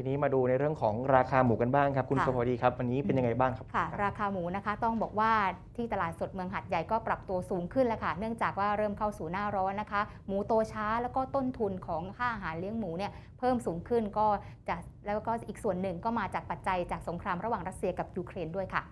ทีนี้มาดูในเรื่องของราคาหมูกันบ้างครับ คุณค่ะสวัสดีครับวันนี้เป็นยังไงบ้างครับ ค่ะ ราคาหมูนะคะต้องบอกว่าที่ตลาดสดเมืองหัดใหญ่ก็ปรับตัวสูงขึ้นแล้วค่ะ เนื่องจากว่าเริ่มเข้าสู่หน้าร้อนนะคะ หมูโตช้าแล้วก็ต้นทุนของค่าอาหารเลี้ยงหมูเนี่ยเพิ่มสูงขึ้นก็จะแล้วก็อีกส่วนหนึ่งก็มาจากปัจจัยจากสงครามระหว่างรัสเซียกับยูเครนด้วยค่ะ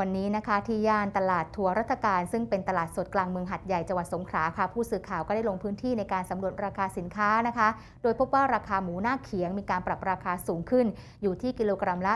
วันนี้นะคะที่ย่านตลาดทัวรัฐการ ซึ่งเป็นตลาดสดกลางเมืองหัดใหญ่จังหวัดสงขลาค่ะ ผู้สื่อข่าวก็ได้ลงพื้นที่ในการสำรวจราคาสินค้านะคะ โดยพบว่าราคาหมูหน้าเขียงมีการปรับราคาสูงขึ้น อยู่ที่กิโลกรัมละ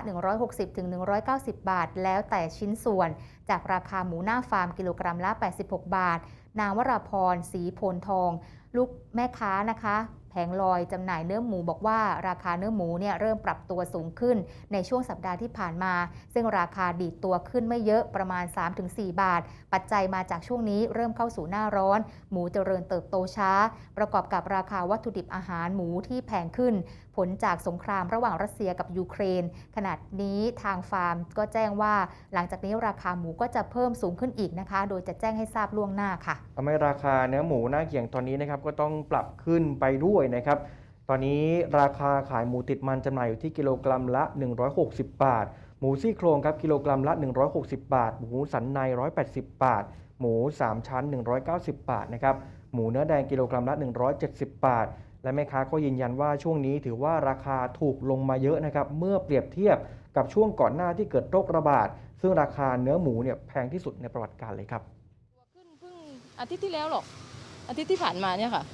160-190 บาท แล้วแต่ชิ้นส่วน จากราคาหมูหน้าฟาร์มกิโลกรัมละ 86 บาท นางวราพรศรีโพนทอง ลูกแม่ค้านะคะ แผงลอยจำหน่ายเนื้อหมูบอกว่าราคาเนื้อหมูเนี่ยเริ่มปรับตัวสูงขึ้นในช่วงสัปดาห์ที่ผ่านมา ซึ่งราคาดีดตัวขึ้นไม่เยอะประมาณ 3-4 บาท ปัจจัยมาจากช่วงนี้เริ่มเข้าสู่หน้าร้อน หมูเจริญเติบโตช้า ประกอบกับราคาวัตถุดิบอาหารหมูที่แพงขึ้น ลจากสงครามระหว่างรัสเซียกับยูเครน ขณะนี้ทางฟาร์มก็แจ้งว่า หลังจากนี้ราคาหมูก็จะเพิ่มสูงขึ้นอีกนะคะ โดยจะแจ้งให้ทราบล่วงหน้าค่ะทำให้ราคาเนื้อหมูหน้าเขียงตอนนี้นะครับก็ต้องปรับขึ้นไปด้วยนะครับ ตอนนี้ราคาขายหมูติดมันจำหน่ายอยู่ที่กิโลกรัมละ 160 บาท หมูซี่โครงครับกิโลกรัมละ 160 บาท หมูสันใน 180 บาท หมู 3 ชั้น 190 บาทนะครับหมูเนื้อแดงกิโลกรัมละ 170 บาท และแม่ค้าก็ยืนยันว่าช่วงนี้ถือว่าราคาถูกลงมาเยอะนะครับเมื่อเปรียบเทียบกับช่วงก่อนหน้าที่เกิดโรคระบาด ซึ่งราคาเนื้อหมูเนี่ยแพงที่สุดในประวัติการเลยครับขึ้นเพิ่งอาทิตย์ที่แล้วหรอกอาทิตย์ที่ผ่านมาเนี่ยค่ะ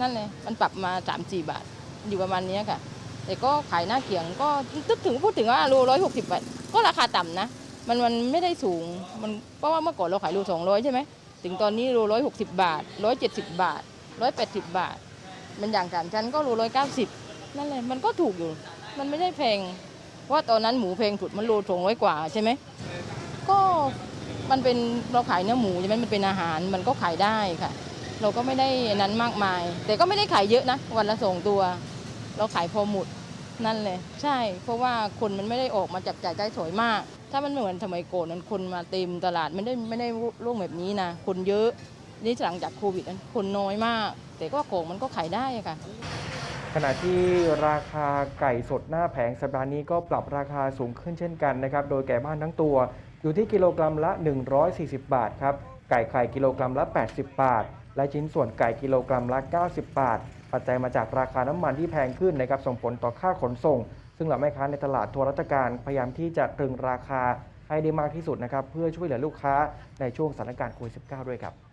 นั่นเลยมันปรับมา3ามสี่บาทอยู่ประมาณนี้ค่ะ แต่ก็ขายหน้าเขียงก็ตึกถึงพูดถึงว่าโลร้อยหกสิบบาทก็ราคาต่ำนะมันมันไม่ได้สูงมันเพราะว่าเมื่อก่อนเราขายโลสองร้อยใช่ไหมถึงตอนนี้โลร้อยหกสิบบาทร้อยเจ็ดสิบบาทร้อยแปดสิบบาท มันอย่างสามชั้นก็โลร้อยเก้าสิบนั่นเลยมันก็ถูกอยู่ มันไม่ได้แพงเพราะว่าตอนนั้นหมูแพงสุดมันโลสองร้อยกว่าใช่ไหมก็มันเป็นเราขายเนื้อหมูใช่ไหมมันเป็นอาหารมันก็ขายได้ค่ะ เราก็ไม่ได้นั้นมากมาย แต่ก็ไม่ได้ขายเยอะนะวันละสองตัว เราขายพอหมดนั่นเลยใช่ เพราะว่าคนมันไม่ได้ออกมาจับจ่ายใช้สอยมาก ถ้ามันเหมือนสมัยก่อนนั้นคนมาเต็มตลาดไม่ได้ไม่ได้ร่วงแบบนี้นะคนเยอะ นี่หลังจากโควิดนั้นคนน้อยมาก แต่ก็ของมันก็ขายได้ค่ะ ขณะที่ราคาไก่สดหน้าแผงสัปดาห์นี้ก็ปรับราคาสูงขึ้นเช่นกันนะครับ โดยไก่บ้านทั้งตัว อยู่ที่กิโลกรัมละ 140 บาทครับ ไก่ไข่กิโลกรัมละ 80 บาท และชิ้นส่วนไก่กิโลกรัมละ 90 บาท ปัจจัยมาจากราคาน้ำมันที่แพงขึ้นนะครับ ส่งผลต่อค่าขนส่ง ซึ่งเหล่าแม่ค้าในตลาดทัวรัฐการพยายามที่จะตรึงราคาให้ได้มากที่สุดนะครับ เพื่อช่วยเหลือลูกค้าในช่วงสถานการณ์โควิด -19 ด้วยครับ